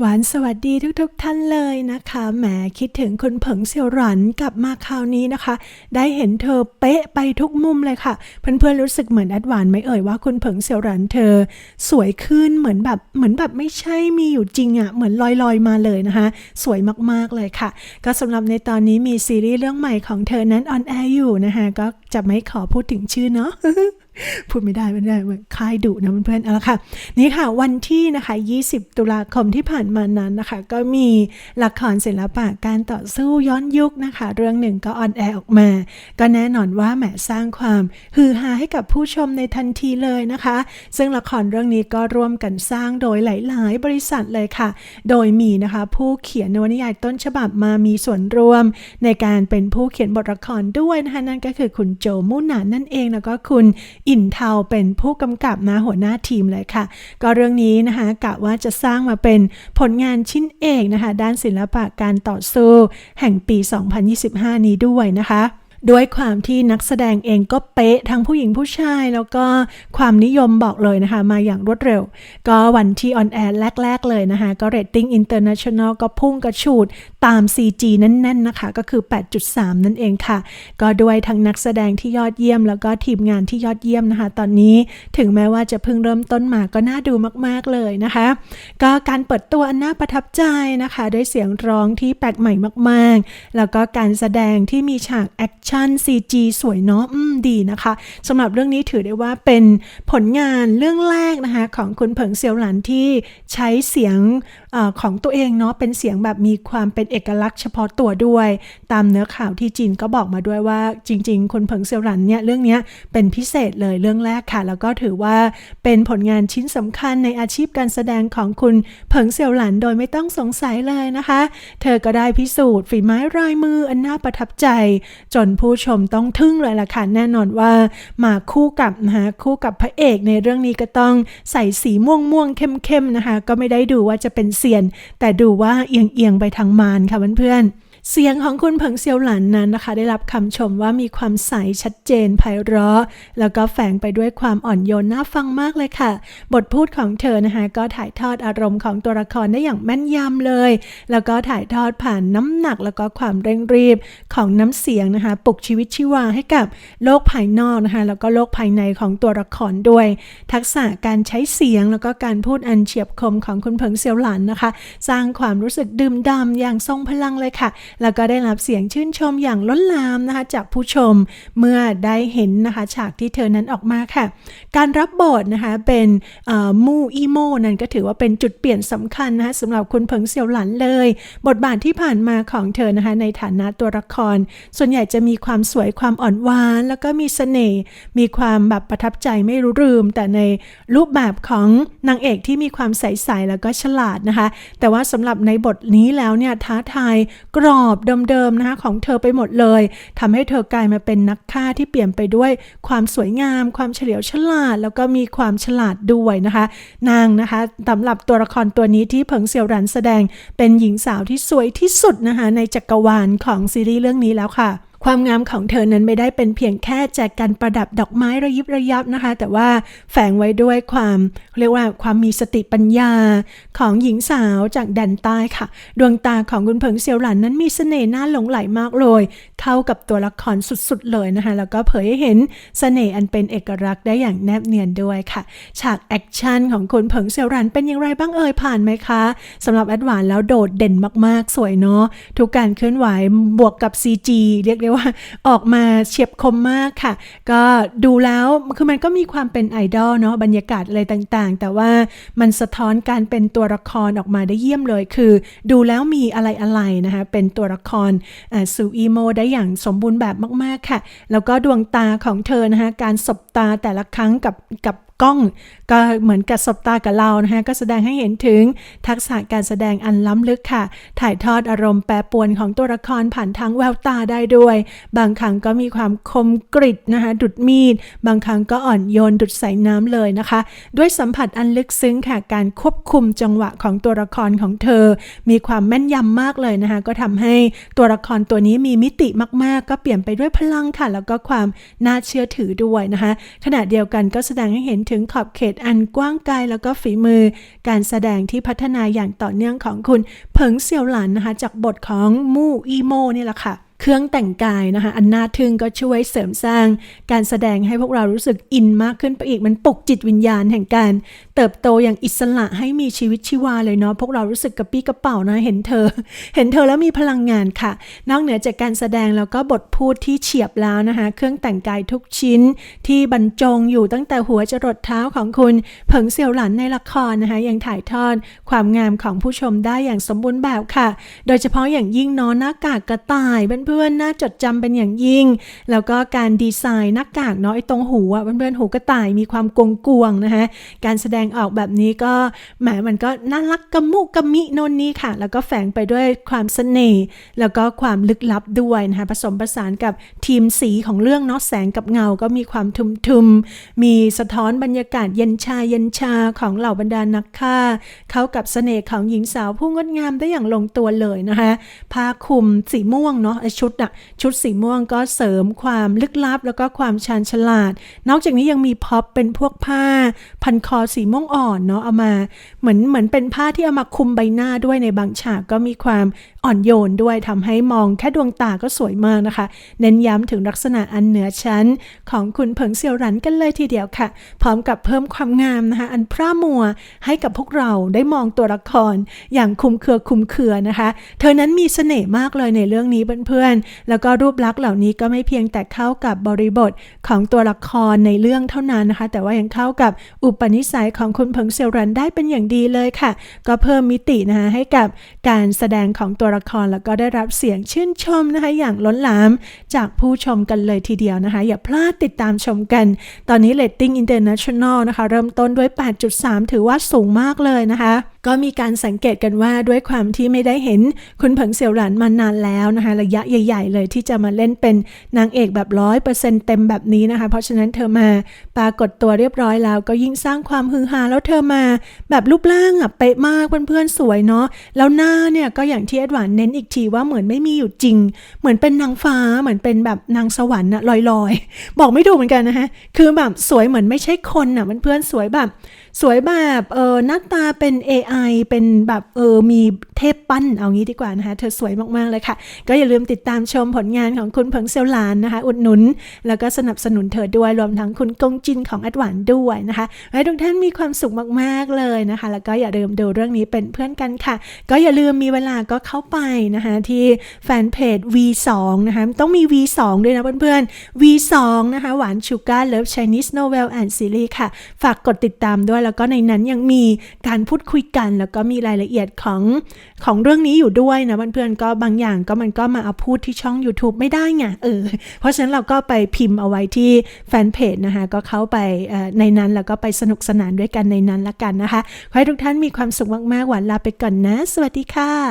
หวานสวัสดีทุกๆทท่านเลยนะคะแหมคิดถึงคุณเผิงเสี่ยวหรันกลับมาคราวนี้นะคะ ได้เห็นเธอเป๊ะไปทุกมุมเลยค่ะ เพื่อนๆรู้สึกเหมือนแอดหวานไหมเอ่ยว่าคุณเผิงเสี่ยวหรันเธอ สวยขึ้นเหมือนแบบเหมือนแบบไม่ใช่มีอยู่จริงอะ่ะเหมือนลอยๆมาเลยนะคะ สวยมากๆเลยค่ะ ก็สำหรับในตอนนี้มีซีรีส์เรื่องใหม่ของเธอนั้นออนแอร์อยู่นะคะก็จะไม่ขอพูดถึงชื่อเนาะพูดไม่ได้ไม่ได้เหมือนค่ายดุนะเพื่อนๆเอาละค่ะ นี่ค่ะวันที่นะคะ 20 ตุลาคมที่ผ่านมานั้นนะคะ ก็มีละครศิลปะการต่อสู้ย้อนยุคนะคะ เรื่องหนึ่งก็ออนแอร์ออกมา ก็แน่นอนว่าแหมสร้างความฮือฮาให้กับผู้ชมในทันทีเลยนะคะ ซึ่งละครเรื่องนี้ก็ร่วมกันสร้างโดยหลาย ๆ บริษัทเลยค่ะ โดยมีนะคะ ผู้เขียนนวนิยายต้นฉบับมามีส่วนร่วม ในการเป็นผู้เขียนบทละครด้วยนะคะนั่นก็คือคุณโจมูนานนั่นเองแล้วก็คุณอินเทาเป็นผู้กำกับนะหัวหน้าทีมเลยค่ะ ก็เรื่องนี้นะคะกะว่าจะสร้างมาเป็นผลงานชิ้นเอกนะคะ ด้านศิลปะการต่อสู้แห่งปี 2025 นี้ด้วยนะคะ ด้วยความที่นักแสดงเองก็เป๊ะทั้งผู้หญิงผู้ชาย แล้วก็ความนิยมบอกเลยนะคะ มาอย่างรวดเร็ว ก็วันที่ออนแอร์แรก ๆ เลยนะคะ ก็เรตติ้งอินเตอร์เนชั่นแนลก็พุ่งกระฉูดตาม CG แน่น ๆ นะคะ ก็คือ 8.3 นั่นเองค่ะ ก็ด้วยทั้งนักแสดงที่ยอดเยี่ยม แล้วก็ทีมงานที่ยอดเยี่ยมนะคะ ตอนนี้ถึงแม้ว่าจะเพิ่งเริ่มต้นมาก็น่าดูมาก ๆ เลยนะคะ ก็การเปิดตัวอันน่าประทับใจนะคะ ด้วยเสียงร้องที่แปลกใหม่มาก ๆ แล้วก็การแสดงที่มีฉากแอคชั่น CG สวยเนาะอืมดีนะคะสำหรับเรื่องนี้ถือได้ว่าเป็นผลงานเรื่องแรกนะคะ ของคุณเผิงเซียวหลันที่ใช้เสียงอของตัวเองเนาะเป็นเสียงแบบมีความเป็นเอกลักษณ์เฉพาะตัวด้วย ตามเนื้อข่าวที่จีนก็บอกมาด้วยว่าจริง ๆ คุณเผิงเซียวหลันเนี่ยเรื่องนี้เป็นพิเศษเลยเรื่องแรกค่ะ แล้วก็ถือว่าเป็นผลงานชิ้นสำคัญในอาชีพการแสดงของคุณเผิงเซียวหลันโดยไม่ต้องสงสัยเลยนะคะ เธอก็ได้พิสูจน์ฝีไม้ลายมืออันน่าประทับใจ จนผู้ชมต้องทึ่งเลยล่ะค่ะแน่นอนว่ามาคู่กับนะคะคู่กับพระเอกในเรื่องนี้ก็ต้องใส่สีม่วงม่วงๆเข้มๆนะคะ ก็ไม่ได้ดูว่าจะเป็นเซียน แต่ดูว่าเอียงเอียงๆไปทางมารค่ะเพื่อนๆ เสียงของคุณเผิงเซียวหลันนั้นนะคะ ได้รับคำชมว่ามีความใสชัดเจนไพเราะ แล้วก็แฝงไปด้วยความอ่อนโยนน่าฟังมากเลยค่ะ บทพูดของเธอนะคะก็ถ่ายทอดอารมณ์ของตัวละครได้อย่างแม่นยำเลย แล้วก็ถ่ายทอดผ่านน้ำหนักแล้วก็ความเร่งรีบของน้ำเสียงนะคะ ปลุกชีวิตชีวาให้กับโลกภายนอกนะคะ แล้วก็โลกภายในของตัวละครด้วย ทักษะการใช้เสียงแล้วก็การพูดอันเฉียบคมของคุณเผิงเซียวหลันนะคะ สร้างความรู้สึกดื่มด่ำอย่างทรงพลังเลยค่ะแล้วก็ได้รับเสียงชื่นชมอย่างล้นลามนะคะจากผู้ชมเมื่อได้เห็นนะคะฉากที่เธอนั้นออกมาค่ะ การรับบทนะคะเป็นมู่อีโมนั่นก็ถือว่าเป็นจุดเปลี่ยนสำคัญนะคะสำหรับคุณเผิงเซียวหลันเลย บทบาทที่ผ่านมาของเธอนะคะในฐานะตัวละคร ส่วนใหญ่จะมีความสวยความอ่อนหวาน แล้วก็มีเสน่ห์มีความแบบประทับใจไม่รู้ลืม แต่ในรูปแบบของนางเอกที่มีความใสๆแล้วก็ฉลาดนะคะ แต่ว่าสำหรับในบทนี้แล้วเนี่ยท้าทายกรอบอบเดิมๆนะคะของเธอไปหมดเลยทำให้เธอกลายมาเป็นนักฆ่าที่เปลี่ยนไปด้วยความสวยงาม ความเฉลียวฉลาด แล้วก็มีความฉลาดด้วยนะคะ นางนะคะสำหรับตัวละครตัวนี้ที่เพิงเซียวหรันแสดงเป็นหญิงสาวที่สวยที่สุดนะคะในจักรวาลของซีรีส์เรื่องนี้แล้วค่ะ ความงามของเธอนั้นไม่ได้เป็นเพียงแค่แจกการประดับดอกไม้ระยิบระยับนะคะ แต่ว่าแฝงไว้ด้วยความเรียกว่าความมีสติปัญญาของหญิงสาวจากแดนใต้ค่ะ ดวงตาของคุณเผิงเซียวหลันนั้นมีเสน่ห์น่าหลงไหลมากเลย เข้ากับตัวละครสุดๆเลยนะคะ แล้วก็เผยให้เห็นเสน่ห์อันเป็นเอกลักษณ์ได้อย่างแนบเนียนด้วยค่ะ ฉากแอคชั่นของคุณเผิงเซียวหลันเป็นอย่างไรบ้างเอ่ยผ่านไหมคะสำหรับแอดวานแล้วโดดเด่นมากๆ สวยเนาะทุกการเคลื่อนไหวบวกกับ CG เรียกได้ว่าออกมาเฉียบคมมากค่ะ ก็ดูแล้วคือมันก็มีความเป็นไอดอลเนาะบรรยากาศอะไรต่างๆ แต่ว่ามันสะท้อนการเป็นตัวละครออกมาได้เยี่ยมเลย คือ ดูแล้วมีอะไรๆนะคะเป็นตัวละครสู่อีโมได้อย่างสมบูรณ์แบบมากๆค่ะ แล้วก็ดวงตาของเธอนะคะการสบตาแต่ละครั้งกับกับ กล้อง ก็เหมือนกับสบตากับเรานะคะก็แสดงให้เห็นถึงทักษะการแสดงอันล้ำลึกค่ะ ถ่ายทอดอารมณ์แปรปวนของตัวละครผ่านทางแววตาได้ด้วย บางครั้งก็มีความคมกริบนะคะดุดมีด บางครั้งก็อ่อนโยนดุดใสน้ำเลยนะคะ ด้วยสัมผัสอันลึกซึ้งค่ะการควบคุมจังหวะของตัวละครของเธอ มีความแม่นยำมากเลยนะคะก็ทำให้ตัวละครตัวนี้มีมิติมาก ๆ ก็เปลี่ยนไปด้วยพลังค่ะ แล้วก็ความน่าเชื่อถือด้วยนะคะขณะเดียวกันก็แสดงให้เห็นถึงขอบเขตอันกว้างไกลแล้วก็ฝีมือ การแสดงที่พัฒนาอย่างต่อเนื่องของคุณเผิงเซียวหลันนะคะจากบทของมู่อีโมนี่แหละค่ะ เครื่องแต่งกายนะคะ อันน่าทึ่งก็ช่วยเสริมสร้าง การแสดงให้พวกเรารู้สึกอินมากขึ้นไปอีกมันปลุกจิตวิญญาณแห่งการ เติบโตอย่างอิสระให้มีชีวิตชีวาเลยเนาะพวกเรารู้สึกกระปี้กระเป๋านะเห็นเธอ เห็นเธอแล้วมีพลังงานค่ะ นอกเหนือจากการแสดงแล้วก็บทพูดที่เฉียบแล้วนะคะ เครื่องแต่งกายทุกชิ้นที่บรรจงอยู่ตั้งแต่หัวจรดเท้าของคุณเผิงเสียวหลันในละครนะคะยังถ่ายทอดความงามของผู้ชมได้อย่างสมบูรณ์แบบค่ะ โดยเฉพาะอย่างยิ่งนาะหน้ากากกระต่ายเพื่อนๆน่าจดจำเป็นอย่างยิ่ง แล้วก็การดีไซน์หน้ากากเนาะไอ้ตรงหูอะเพื่อนๆหูกระต่ายมีความกงกวงนะคะการแสดงออกแบบนี้ก็แหมมันก็น่ารักกระมุกกระมิโนนนี่ค่ะ แล้วก็แฝงไปด้วยความเสน่ห์แล้วก็ความลึกลับด้วยนะคะผสมผสานกับทีมสีของเรื่องเนาะแสงกับเงาก็มีความทุมๆมีสะท้อนบรรยากาศเย็นชาเย็นชาของเหล่าบรรดานักฆ่า เข้ากับเสน่ห์ของหญิงสาวผู้งดงามได้อย่างลงตัวเลยนะคะผ้าคลุมสีม่วงเนาะชุดอะชุดสีม่วงก็เสริมความลึกลับ แล้วก็ความชาญฉลาด นอกจากนี้ยังมีพ็อปเป็นพวกผ้า พันคอสีม่วงอ่อนเนาะเอามา เหมือนเหมือนเป็นผ้าที่เอามาคุมใบหน้าด้วยในบางฉากก็มีความ อ่อนโยนด้วยทำให้มองแค่ดวงตาก็สวยมากนะคะ เน้นย้ำถึงลักษณะอันเหนือชั้นของคุณเผิงเซียวหรันกันเลยทีเดียวค่ะ พร้อมกับเพิ่มความงามนะคะ อันพร่ามัวให้กับพวกเราได้มองตัวละคร อย่างคุมเครือคุมเครือนะคะ เธอนั้นมีเสน่ห์มากเลยในเรื่องนี้เพื่อนๆแล้วก็รูปลักษณ์เหล่านี้ก็ไม่เพียงแต่เข้ากับบริบทของตัวละครในเรื่องเท่านั้นนะคะ แต่ว่ายังเข้ากับอุปนิสัยของคุณเผิงเซียวหรันได้เป็นอย่างดีเลยค่ะ ก็เพิ่มมิตินะคะให้กับการแสดงของตัวละครแล้วก็ได้รับเสียงชื่นชมนะคะอย่างล้นหลามจากผู้ชมกันเลยทีเดียวนะคะ อย่าพลาดติดตามชมกัน ตอนนี้เลตติ้งอินเตอร์เนชั่นแนลนะคะ เริ่มต้นด้วย 8.3 ถือว่าสูงมากเลยนะคะ ก็มีการสังเกตกันว่าด้วยความที่ไม่ได้เห็นคุณเผิงเสี่ยวหลานมานานแล้วนะคะ ระยะใหญ่ ๆ เลยที่จะมาเล่นเป็นนางเอกแบบร้อยเปอร์เซ็นต์เต็มแบบนี้นะคะ เพราะฉะนั้นเธอมาปรากฏตัวเรียบร้อยแล้ว ก็ยิ่งสร้างความฮือฮาแล้วเธอมาแบบรูปร่างอะเป๊ะมากเพื่อนๆสวยเนาะแล้วหน้าเนี่ยก็อย่างที่เอ็ดวานเน้นอีกทีว่าเหมือนไม่มีอยู่จริง เหมือนเป็นนางฟ้าเหมือนเป็นแบบนางสวรรค์อะลอยๆ บอกไม่ถูกเหมือนกันนะฮะคือแบบสวยเหมือนไม่ใช่คนอะเพื่อนๆสวยแบบ สวยแบบเออหน้าตาเป็น AI เป็นแบบเออมีเทพปั้นเอางี้ดีกว่านะคะ เธอสวยมากๆเลยค่ะ ก็อย่าลืมติดตามชมผลงานของคุณเผิงเซียวหลานนะคะ อุดหนุน แล้วก็สนับสนุนเธอด้วยรวมทั้งคุณกงจินของอัดหวานด้วยนะคะให้ทุกท่านมีความสุขมากๆเลยนะคะ แล้วก็อย่าลืมดูเรื่องนี้เป็นเพื่อนกันค่ะ ก็อย่าลืมมีเวลาก็เข้าไปนะคะที่แฟนเพจ V2 นะคะต้องมี V2 ด้วยนะเพื่อนๆ V2 นะคะหวานชูการ์เลิฟ Chinese Novel and Series ค่ะ ฝากกดติดตามด้วยแล้วก็ในนั้นยังมีการพูดคุยกัน แล้วก็มีรายละเอียดของของเรื่องนี้อยู่ด้วยนะเพื่อนๆก็บางอย่างก็มันก็มาเอาพูดที่ช่อง YouTube ไม่ได้ไงเออเพราะฉะนั้นเราก็ไปพิมพ์เอาไว้ที่แฟนเพจนะคะก็เข้าไปในนั้นแล้วก็ไปสนุกสนานด้วยกันในนั้นละกันนะคะขอให้ทุกท่านมีความสุขมากๆหวานลาไปก่อนนะ สวัสดีค่ะ